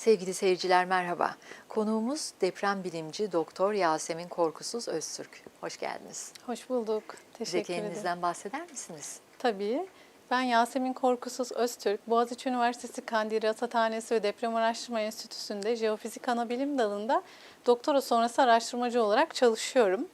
Sevgili seyirciler merhaba. Konuğumuz deprem bilimci Doktor Yasemin Korkusuz Öztürk. Hoş geldiniz. Hoş bulduk. Bize Teşekkür ederim. kendinizden bahseder misiniz? Tabii. Ben Yasemin Korkusuz Öztürk, Boğaziçi Üniversitesi Kandil Rasathanesi ve Deprem Araştırma Enstitüsü'nde Jeofizik Anabilim dalında doktora sonrası araştırmacı olarak çalışıyorum.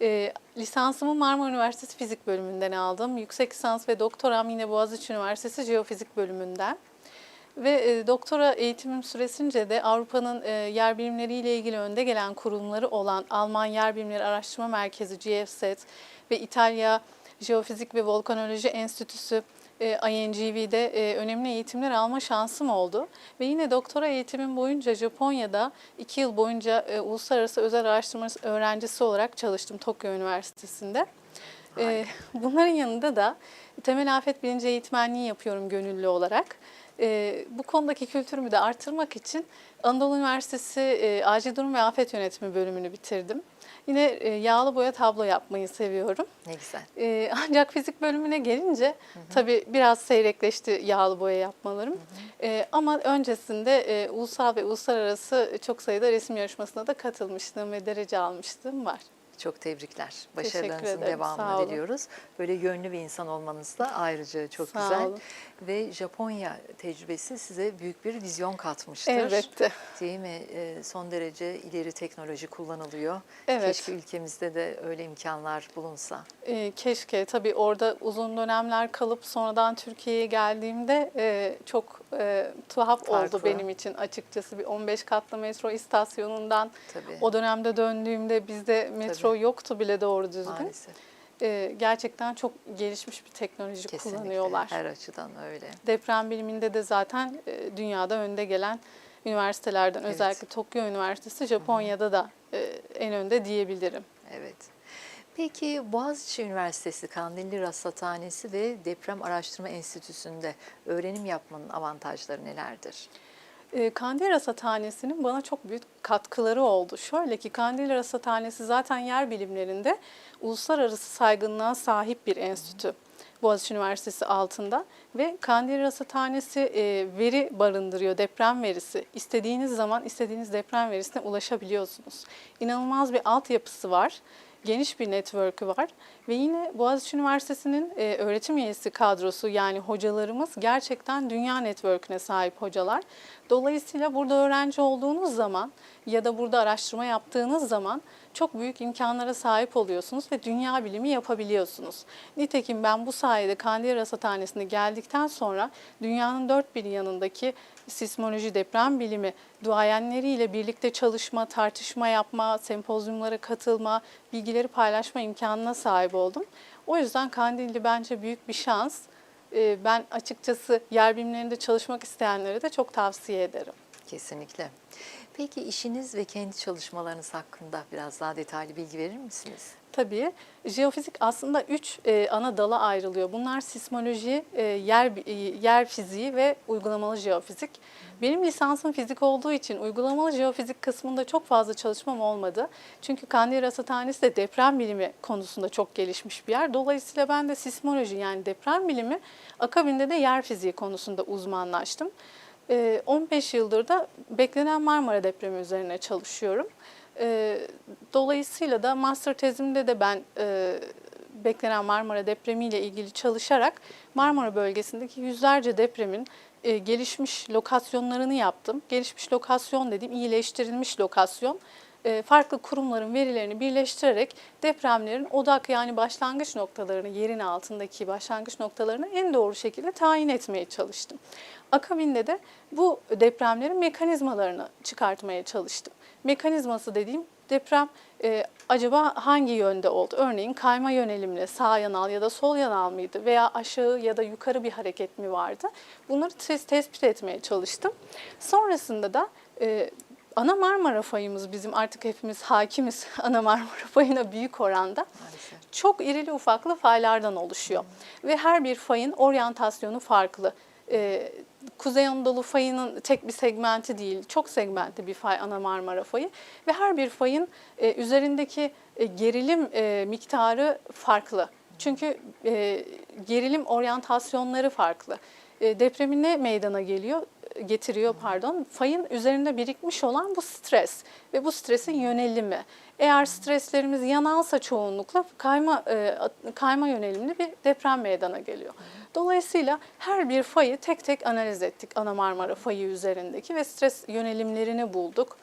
Ee, lisansımı Marmara Üniversitesi Fizik bölümünden aldım. Yüksek lisans ve doktoram yine Boğaziçi Üniversitesi Jeofizik bölümünden. Ve e, doktora eğitimim süresince de Avrupa'nın e, yer bilimleriyle ilgili önde gelen kurumları olan Alman Yer Bilimleri Araştırma Merkezi GFSET ve İtalya Jeofizik ve Volkanoloji Enstitüsü e, INGV'de önemli eğitimler alma şansım oldu. Ve yine doktora eğitimim boyunca Japonya'da iki yıl boyunca uluslararası özel araştırma öğrencisi olarak çalıştım Tokyo Üniversitesi'nde. E, bunların yanında da temel afet bilinci eğitmenliği yapıyorum gönüllü olarak. E, bu konudaki kültürümü de artırmak için Anadolu Üniversitesi e, Acil Durum ve Afet Yönetimi bölümünü bitirdim. Yine e, yağlı boya tablo yapmayı seviyorum. Ne güzel. E, ancak fizik bölümüne gelince tabii biraz seyrekleşti yağlı boya yapmalarım. E, ama öncesinde e, ulusal ve uluslararası çok sayıda resim yarışmasına da katılmıştım ve derece almıştım var. Çok tebrikler. Başarılarınızın devamını diliyoruz. Böyle yönlü bir insan olmanız da ayrıca çok Sağ güzel. olun. Ve Japonya tecrübesi size büyük bir vizyon katmıştır. Elbette. Değil mi? Ee, Son derece ileri teknoloji kullanılıyor. Evet. Keşke ülkemizde de öyle imkanlar bulunsa. E, keşke tabii orada uzun dönemler kalıp sonradan Türkiye'ye geldiğimde e, çok e, tuhaf Farklı. oldu benim için açıkçası. Bir 15 katlı metro istasyonundan Tabii. o dönemde döndüğümde bizde metro Tabii. yoktu bile doğru düzgün. Maalesef. E, gerçekten çok gelişmiş bir teknoloji Kesinlikle. kullanıyorlar. Her açıdan öyle. Deprem biliminde de zaten e, dünyada önde gelen üniversitelerden Evet. özellikle Tokyo Üniversitesi Japonya'da da e, en önde diyebilirim. Evet. Peki Boğaziçi Üniversitesi Kandilli Rasathanesi ve Deprem Araştırma Enstitüsü'nde öğrenim yapmanın avantajları nelerdir? E, Kandil Rasathanesi'nin bana çok büyük katkıları oldu. Şöyle ki Kandil Rasathanesi zaten yer bilimlerinde uluslararası saygınlığa sahip bir enstitü. Boğaziçi Üniversitesi altında ve Kandil Rasathanesi e, veri barındırıyor, deprem verisi. İstediğiniz zaman istediğiniz deprem verisine ulaşabiliyorsunuz. İnanılmaz bir altyapısı var geniş bir network'ü var ve yine Boğaziçi Üniversitesi'nin e, öğretim üyesi kadrosu yani hocalarımız gerçekten dünya network'üne sahip hocalar. Dolayısıyla burada öğrenci olduğunuz zaman ya da burada araştırma yaptığınız zaman çok büyük imkanlara sahip oluyorsunuz ve dünya bilimi yapabiliyorsunuz. Nitekim ben bu sayede Kandil Rasathanesi'ne geldikten sonra dünyanın dört bir yanındaki sismoloji, deprem bilimi duayenleriyle birlikte çalışma, tartışma yapma, sempozyumlara katılma, bilgileri paylaşma imkanına sahip oldum. O yüzden Kandilli bence büyük bir şans. Ee, Ben açıkçası yer bilimlerinde çalışmak isteyenlere de çok tavsiye ederim. Kesinlikle. Peki işiniz ve kendi çalışmalarınız hakkında biraz daha detaylı bilgi verir misiniz? Tabii. Jeofizik aslında üç e, ana dala ayrılıyor. Bunlar sismoloji, e, yer e, yer fiziği ve uygulamalı jeofizik. Benim lisansım fizik olduğu için uygulamalı jeofizik kısmında çok fazla çalışmam olmadı. Çünkü Kandil Rasathanesi de deprem bilimi konusunda çok gelişmiş bir yer. Dolayısıyla ben de sismoloji yani deprem bilimi akabinde de yer fiziği konusunda uzmanlaştım. E, 15 yıldır da beklenen Marmara depremi üzerine çalışıyorum. E, Dolayısıyla da master tezimde de ben e, beklenen Marmara depremiyle ilgili çalışarak Marmara bölgesindeki yüzlerce depremin e, gelişmiş lokasyonlarını yaptım. Gelişmiş lokasyon dediğim iyileştirilmiş lokasyon. E, farklı kurumların verilerini birleştirerek depremlerin odak yani başlangıç noktalarını, yerin altındaki başlangıç noktalarını en doğru şekilde tayin etmeye çalıştım. Akabinde de bu depremlerin mekanizmalarını çıkartmaya çalıştım. Mekanizması dediğim deprem e, acaba hangi yönde oldu? Örneğin kayma yönelimli sağ yanal ya da sol yanal mıydı? Veya aşağı ya da yukarı bir hareket mi vardı? Bunları tes- tespit etmeye çalıştım. Sonrasında da e, ana Marmara fayımız bizim artık hepimiz hakimiz ana Marmara fayına büyük oranda Maalesef. çok irili ufaklı faylardan oluşuyor. Ve her bir fayın oryantasyonu farklı. Ee, Kuzey Anadolu fayının tek bir segmenti değil, çok segmentli bir fay ana Marmara fayı. Ve her bir fayın e, üzerindeki e, gerilim e, miktarı farklı. Çünkü e, gerilim oryantasyonları farklı. E, depremin ne meydana geliyor? Getiriyor pardon. Fayın üzerinde birikmiş olan bu stres ve bu stresin yönelimi. Eğer streslerimiz yanalsa çoğunlukla kayma e, kayma yönelimli bir deprem meydana geliyor. Dolayısıyla her bir fayı tek tek analiz ettik ana Marmara fayı üzerindeki ve stres yönelimlerini bulduk.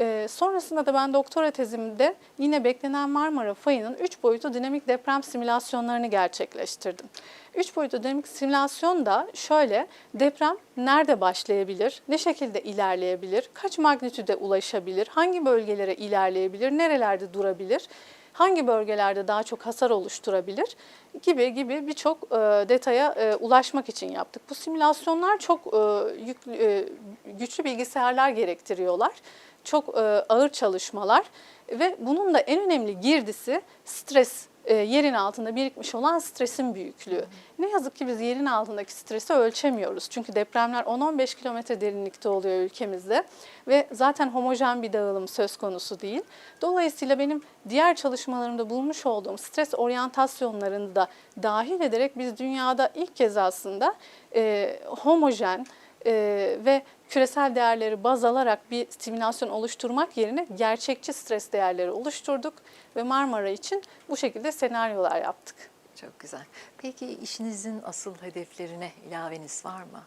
Ee, sonrasında da ben doktora tezimde yine beklenen Marmara fayının 3 boyutlu dinamik deprem simülasyonlarını gerçekleştirdim. 3 boyutlu dinamik simülasyon da şöyle deprem nerede başlayabilir, ne şekilde ilerleyebilir, kaç magnitüde ulaşabilir, hangi bölgelere ilerleyebilir, nerelerde durabilir, hangi bölgelerde daha çok hasar oluşturabilir gibi gibi birçok e, detaya e, ulaşmak için yaptık. Bu simülasyonlar çok e, yüklü, e, güçlü bilgisayarlar gerektiriyorlar. Çok e, ağır çalışmalar ve bunun da en önemli girdisi stres. e, yerin altında birikmiş olan stresin büyüklüğü. Ne yazık ki biz yerin altındaki stresi ölçemiyoruz. Çünkü depremler 10-15 kilometre derinlikte oluyor ülkemizde ve zaten homojen bir dağılım söz konusu değil. Dolayısıyla benim diğer çalışmalarımda bulmuş olduğum stres oryantasyonlarını da dahil ederek biz dünyada ilk kez aslında e, homojen e, ve küresel değerleri baz alarak bir simülasyon oluşturmak yerine gerçekçi stres değerleri oluşturduk ve Marmara için bu şekilde senaryolar yaptık. Çok güzel. Peki işinizin asıl hedeflerine ilaveniz var mı?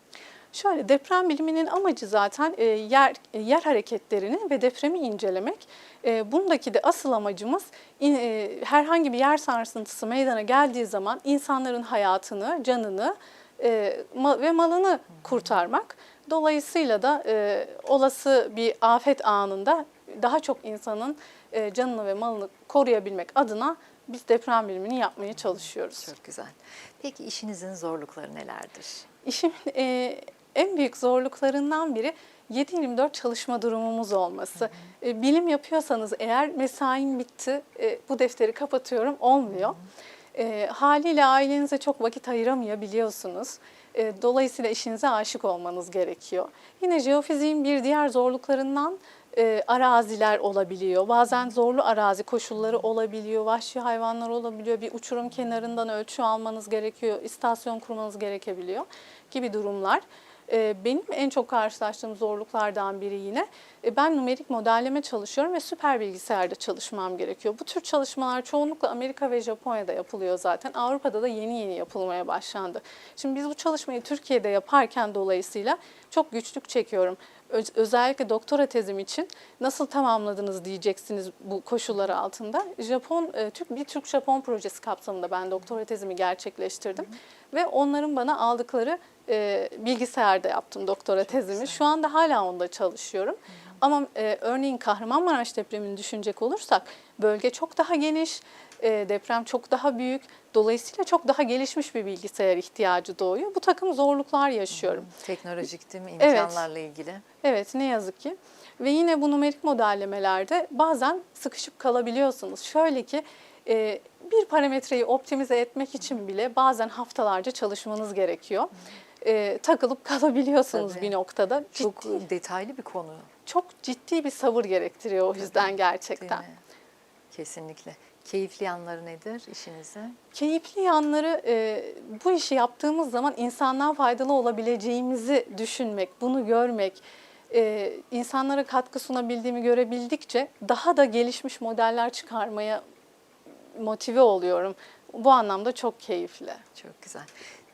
Şöyle deprem biliminin amacı zaten e, yer yer hareketlerini ve depremi incelemek. E, bundaki de asıl amacımız in- e, herhangi bir yer sarsıntısı meydana geldiği zaman insanların hayatını, canını e, ma- ve malını kurtarmak. Dolayısıyla da e, olası bir afet anında daha çok insanın e, canını ve malını koruyabilmek adına biz deprem bilimini yapmaya çalışıyoruz. Çok güzel. Peki işinizin zorlukları nelerdir? İşimin e, en büyük zorluklarından biri 7-24 çalışma durumumuz olması. E, bilim yapıyorsanız eğer mesaim bitti, e, bu defteri kapatıyorum olmuyor. E, haliyle ailenize çok vakit ayıramayabiliyorsunuz. E, dolayısıyla işinize aşık olmanız gerekiyor. Yine jeofiziğin bir diğer zorluklarından e, araziler olabiliyor. Bazen zorlu arazi koşulları olabiliyor, vahşi hayvanlar olabiliyor. Bir uçurum kenarından ölçü almanız gerekiyor, istasyon kurmanız gerekebiliyor gibi durumlar. E, benim en çok karşılaştığım zorluklardan biri yine e, ben numerik modelleme çalışıyorum ve süper bilgisayarda çalışmam gerekiyor. Bu tür çalışmalar çoğunlukla Amerika ve Japonya'da yapılıyor zaten. Avrupa'da da yeni yeni yapılmaya başlandı. Şimdi biz bu çalışmayı Türkiye'de yaparken dolayısıyla çok güçlük çekiyorum. Öz- özellikle doktora tezim için nasıl tamamladınız diyeceksiniz bu koşullar altında. Japon e, Türk bir Türk Japon projesi kapsamında ben doktora tezimi gerçekleştirdim ve onların bana aldıkları e, bilgisayarda yaptım doktora tezimi. Şu anda hala onda çalışıyorum. Ama e, örneğin Kahramanmaraş depremini düşünecek olursak bölge çok daha geniş, e, deprem çok daha büyük. Dolayısıyla çok daha gelişmiş bir bilgisayar ihtiyacı doğuyor. Bu takım zorluklar yaşıyorum. Teknolojik değil mi? Evet. İmkanlarla ilgili. Evet ne yazık ki. Ve yine bu numerik modellemelerde bazen sıkışıp kalabiliyorsunuz. Şöyle ki e, bir parametreyi optimize etmek için bile bazen haftalarca çalışmanız gerekiyor. E, takılıp kalabiliyorsunuz Tabii. bir noktada. Çok Ciddi- detaylı bir konu. çok ciddi bir sabır gerektiriyor o yüzden gerçekten. Kesinlikle. Keyifli yanları nedir işinizin? Keyifli yanları e, bu işi yaptığımız zaman insandan faydalı olabileceğimizi düşünmek, bunu görmek, e, insanlara katkı sunabildiğimi görebildikçe daha da gelişmiş modeller çıkarmaya motive oluyorum. Bu anlamda çok keyifli. Çok güzel.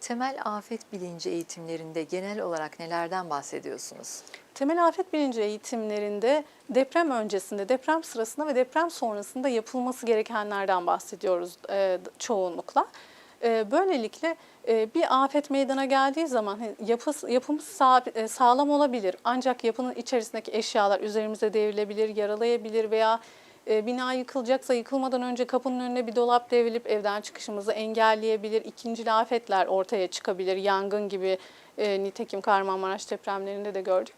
Temel afet bilinci eğitimlerinde genel olarak nelerden bahsediyorsunuz? Temel afet bilinci eğitimlerinde deprem öncesinde, deprem sırasında ve deprem sonrasında yapılması gerekenlerden bahsediyoruz e, çoğunlukla. E, böylelikle e, bir afet meydana geldiği zaman hani yapısı, yapımız sağ- e, sağlam olabilir ancak yapının içerisindeki eşyalar üzerimize devrilebilir, yaralayabilir veya e, bina yıkılacaksa yıkılmadan önce kapının önüne bir dolap devrilip evden çıkışımızı engelleyebilir. İkinci afetler ortaya çıkabilir. Yangın gibi e, nitekim Kahramanmaraş depremlerinde de gördük.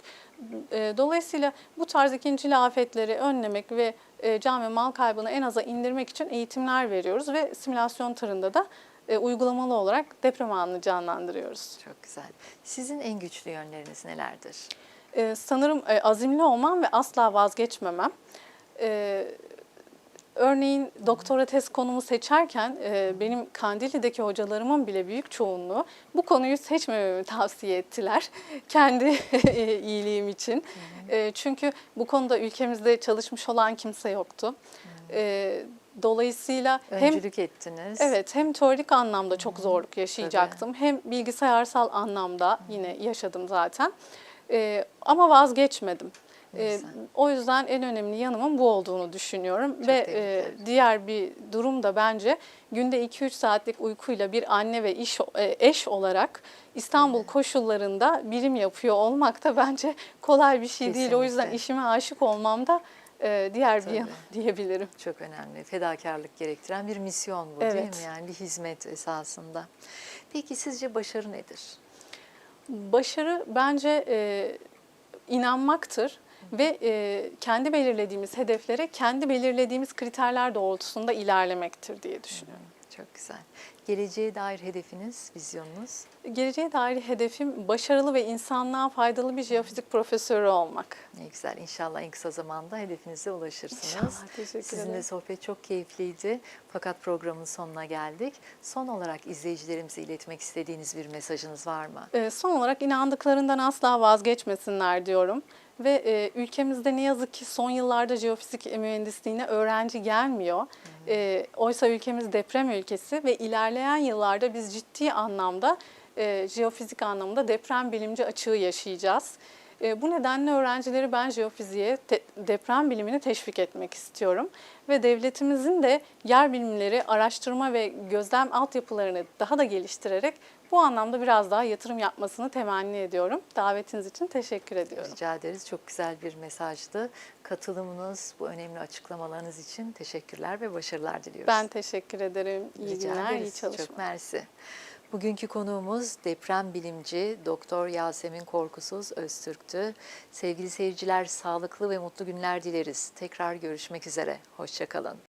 E, dolayısıyla bu tarz ikinci afetleri önlemek ve e, can ve mal kaybını en aza indirmek için eğitimler veriyoruz ve simülasyon tırında da e, uygulamalı olarak deprem anını canlandırıyoruz. Çok güzel. Sizin en güçlü yönleriniz nelerdir? Ee, sanırım e, azimli olmam ve asla vazgeçmemem. Ee, Örneğin doktora tez konumu seçerken e, benim Kandilli'deki hocalarımın bile büyük çoğunluğu bu konuyu seçmememi tavsiye ettiler. Kendi iyiliğim için. E, çünkü bu konuda ülkemizde çalışmış olan kimse yoktu. E, dolayısıyla hem Öncülük ettiniz. Evet, hem teorik anlamda çok zorluk yaşayacaktım, hem bilgisayarsal anlamda yine yaşadım zaten. Ee, ama vazgeçmedim. Güzel. o yüzden en önemli yanımın bu olduğunu düşünüyorum Çok ve e, diğer bir durum da bence günde 2-3 saatlik uykuyla bir anne ve iş e, eş olarak İstanbul koşullarında birim yapıyor olmak da bence kolay bir şey değil. O yüzden Kesinlikle. işime aşık olmam da e, diğer bir Tabii. yanım diyebilirim. Çok önemli. Fedakarlık gerektiren bir misyon bu değil Evet. mi? Yani bir hizmet esasında. Peki sizce başarı nedir? Başarı bence e, inanmaktır ve e, kendi belirlediğimiz hedeflere kendi belirlediğimiz kriterler doğrultusunda ilerlemektir diye düşünüyorum. Çok güzel. Geleceğe dair hedefiniz, vizyonunuz? Geleceğe dair hedefim başarılı ve insanlığa faydalı bir jeofizik profesörü olmak. Ne güzel. İnşallah en kısa zamanda hedefinize ulaşırsınız. İnşallah, teşekkür Sizinle ederim. sohbet çok keyifliydi. Fakat programın sonuna geldik. Son olarak izleyicilerimize iletmek istediğiniz bir mesajınız var mı? E, son olarak inandıklarından asla vazgeçmesinler diyorum. Ve e, ülkemizde ne yazık ki son yıllarda jeofizik mühendisliğine öğrenci gelmiyor. E, oysa ülkemiz deprem ülkesi ve ilerleyen yıllarda biz ciddi anlamda e, jeofizik anlamında deprem bilimci açığı yaşayacağız. E, bu nedenle öğrencileri ben jeofiziğe, te- deprem bilimini teşvik etmek istiyorum. Ve devletimizin de yer bilimleri, araştırma ve gözlem altyapılarını daha da geliştirerek bu anlamda biraz daha yatırım yapmasını temenni ediyorum. Davetiniz için teşekkür ediyorum. Rica ederiz. Çok güzel bir mesajdı. Katılımınız, bu önemli açıklamalarınız için teşekkürler ve başarılar diliyoruz. Ben teşekkür ederim. İyi Rica günler, iyi ederiz. çalışmalar. Çok mersi. Bugünkü konuğumuz deprem bilimci Doktor Yasemin Korkusuz Öztürk'tü. Sevgili seyirciler sağlıklı ve mutlu günler dileriz. Tekrar görüşmek üzere. Hoşçakalın.